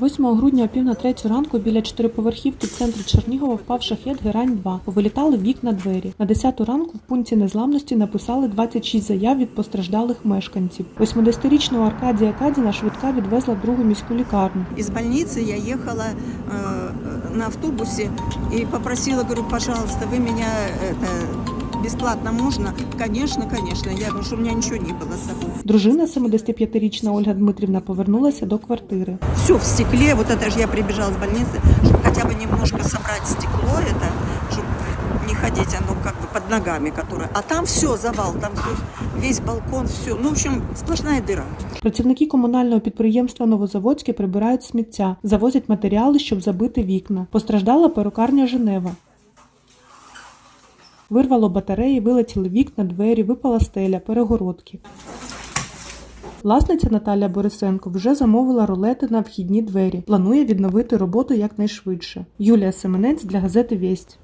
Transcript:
8 грудня о пів на третю ранку біля чотириповерхівки в центрі Чернігова впав шахет Герань 2 Повилітали вікна двері. На 10 ранку в пункті незламності написали 26 заяв від постраждалих мешканців. 80-річного Аркадія Кадіна швидка відвезла в другу міську лікарню. Из больницы я ехала э, на автобусе и попросила, говорю, пожалуйста, вы меня это, бесплатно можно? Конечно, конечно. Я говорю, что у меня ничего не было с собой. Дружина 75-річна Ольга Дмитрівна повернулася до квартири. Все в стекле. Вот это же я прибежала с больницы, чтобы хотя бы немножко собрать стекло это, чтобы не ходить оно как бы под ногами, которое. А там все завал, там все, весь балкон, все. Ну, в общем, сплошная дыра. Працівники комунального підприємства Новозаводське прибирають сміття, завозять матеріали, щоб забити вікна. Постраждала перукарня Женева. Вирвало батареї, вилетіли вікна, двері, випала стеля, перегородки. Власниця Наталя Борисенко вже замовила рулети на вхідні двері. Планує відновити роботу якнайшвидше. Юлія Семенець для газети Вість.